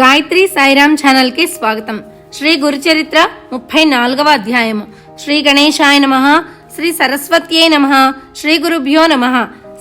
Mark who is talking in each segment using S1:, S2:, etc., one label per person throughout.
S1: గాయత్రి సాయిరామ్ ఛానల్కి స్వాగతం. శ్రీ గురుచరిత్ర ముప్పై నాలుగవ అధ్యాయము. శ్రీ గణేశాయ నమ శ్రీ సరస్వత్యే నమ శ్రీ గురుభ్యో నమ.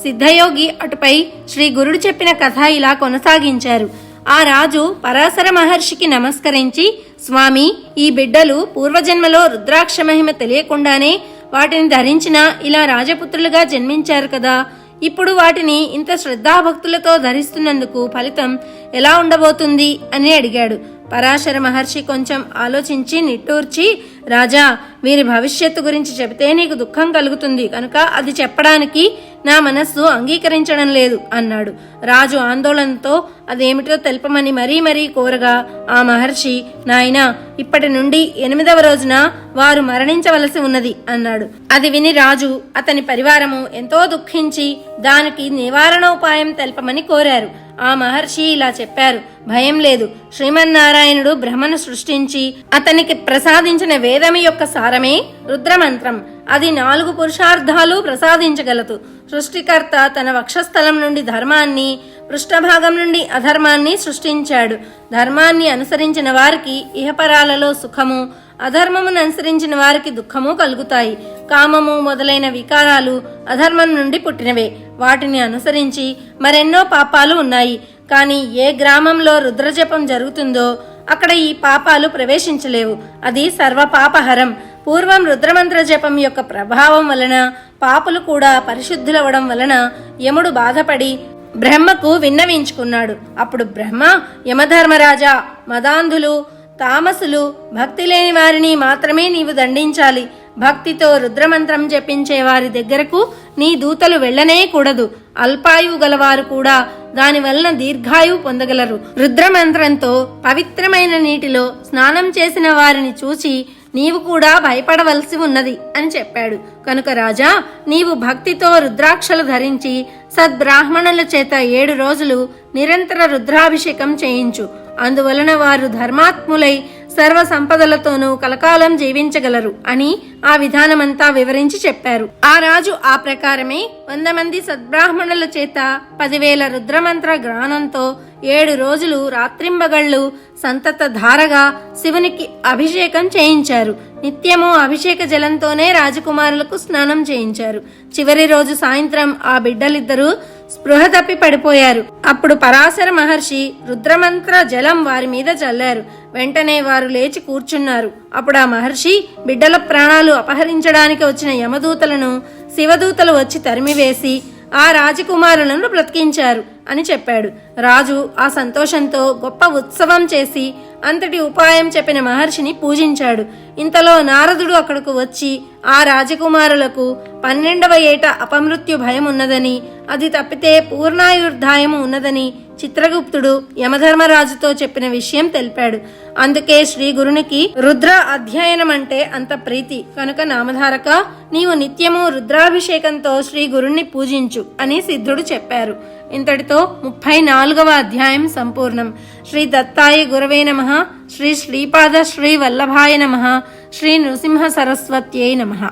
S1: సిద్ధయోగి అటుపై శ్రీ గురుడు చెప్పిన కథ ఇలా కొనసాగించారు. ఆ రాజు పరాశర మహర్షికి నమస్కరించి స్వామి ఈ బిడ్డలు పూర్వజన్మలో రుద్రాక్ష మహిమ తెలియకుండానే వాటిని ధరించిన ఇలా రాజపుత్రులుగా జన్మించారు కదా. ఇప్పుడు వాటిని ఇంత శ్రద్ధాభక్తులతో ధరిస్తున్నందుకు ఫలితం ఎలా ఉండబోతుంది అని అడిగాడు. పరాశర మహర్షి కొంచెం ఆలోచించి నిట్టూర్చి రాజా వీరి భవిష్యత్తు గురించి చెబితే నీకు దుఃఖం కలుగుతుంది కనుక అది చెప్పడానికి నా మనస్సు అంగీకరించడం లేదు అన్నాడు. రాజు ఆందోళనతో అదేమిటో తెలపమని మరీ మరీ కోరగా ఆ మహర్షి నాయనా ఇప్పటి నుండి ఎనిమిదవ రోజున వారు మరణించవలసి ఉన్నది అన్నాడు. అది విని రాజు అతని పరివారము ఎంతో దుఃఖించి దానికి నివారణోపాయం తెలపమని కోరారు. ఆ మహర్షి ఇలా చెప్పారు. భయం లేదు. శ్రీమన్నారాయణుడు బ్రహ్మను సృష్టించి అతనికి ప్రసాదించిన వేదమి యొక్క సారమే రుద్రమంత్రం. అది నాలుగు పురుషార్థాలు ప్రసాదించగలదు. సృష్టికర్త తన వక్షస్థలం నుండి ధర్మాన్ని పృష్ఠభాగం నుండి అధర్మాన్ని సృష్టించాడు. ధర్మాన్ని అనుసరించిన వారికి ఇహపరాలలో సుఖము అధర్మమును అనుసరించిన వారికి దుఃఖము కలుగుతాయి. కామము మొదలైన వికారాలు అధర్మం నుండి పుట్టినవే. వాటిని అనుసరించి మరెన్నో పాపాలు ఉన్నాయి. కానీ ఏ గ్రామంలో రుద్రజపం జరుగుతుందో అక్కడ ఈ పాపాలు ప్రవేశించలేవు. అది సర్వపాపహరం. పూర్వం రుద్రమంత్ర జపం యొక్క ప్రభావం వలన పాపులు కూడా పరిశుద్ధులవడం వలన యముడు బాధపడి బ్రహ్మకు విన్నవించుకున్నాడు. అప్పుడు బ్రహ్మ యమధర్మరాజా మదాంధులు తామసులు భక్తి లేని వారిని మాత్రమే నీవు దండించాలి. భక్తితో రుద్రమంత్రం జపించే వారి దగ్గరకు నీ దూతలు వెళ్ళనే కూడదు. అల్పాయువు గలవారు కూడా దాని వలన దీర్ఘాయువు పొందగలరు. రుద్రమంత్రంతో పవిత్రమైన నీటిలో స్నానం చేసిన వారిని చూచి నీవు కూడా భయపడవలసి ఉన్నది అని చెప్పాడు. కనుక రాజా నీవు భక్తితో రుద్రాక్షలు ధరించి సద్బ్రాహ్మణుల చేత ఏడు రోజులు నిరంతర రుద్రాభిషేకం చేయించు. అందువలన వారు ధర్మాత్ములై సర్వ సంపదలతోనూ కలకాలం జీవించగలరు అని ఆ విధానమంతా వివరించి చెప్పారు. ఆ రాజు ఆ ప్రకారమే వంద మంది సద్బ్రాహ్మణుల చేత పదివేల రుద్రమంత్ర గ్రానంతో ఏడు రోజులు రాత్రింబగళ్ళు సంతత ధారగా శివునికి అభిషేకం చేయించారు. నిత్యము అభిషేక జలంతోనే రాజకుమారులకు స్నానం చేయించారు. చివరి రోజు సాయంత్రం ఆ బిడ్డలిద్దరూ స్పృహ తప్పి పడిపోయారు. అప్పుడు పరాశర మహర్షి రుద్రమంత్ర జలం వారి మీద చల్లారు. వెంటనే వారు లేచి కూర్చున్నారు. అప్పుడు ఆ మహర్షి బిడ్డల ప్రాణాలు అపహరించడానికి వచ్చిన యమదూతలను శివదూతలు వచ్చి తరిమివేసి ఆ రాజకుమారులను బ్రతికించారు అని చెప్పాడు. రాజు ఆ సంతోషంతో గొప్ప ఉత్సవం చేసి అంతటి ఉపాయం చెప్పిన మహర్షిని పూజించాడు. ఇంతలో నారదుడు అక్కడకు వచ్చి ఆ రాజకుమారులకు పన్నెండవ ఏట అపమృత్యు భయం ఉన్నదని అది తప్పితే పూర్ణాయుర్ధాయము ఉన్నదని చిత్రగుప్తుడు యమధర్మరాజుతో చెప్పిన విషయం తెలిపాడు. అందుకే శ్రీ గురునికి రుద్ర అధ్యయనం అంటే అంత ప్రీతి. కనుక నామధారక నీవు నిత్యము రుద్రాభిషేకంతో శ్రీ గురుణ్ణి పూజించు అని సిద్ధుడు చెప్పారు. ఇంతటితో ముప్పై నాలుగవ అధ్యాయం సంపూర్ణం. శ్రీ దత్తాయ గురవే నమ. శ్రీ శ్రీపాద శ్రీ వల్లభాయ నమ. శ్రీ నృసింహ సరస్వత్యై నమ.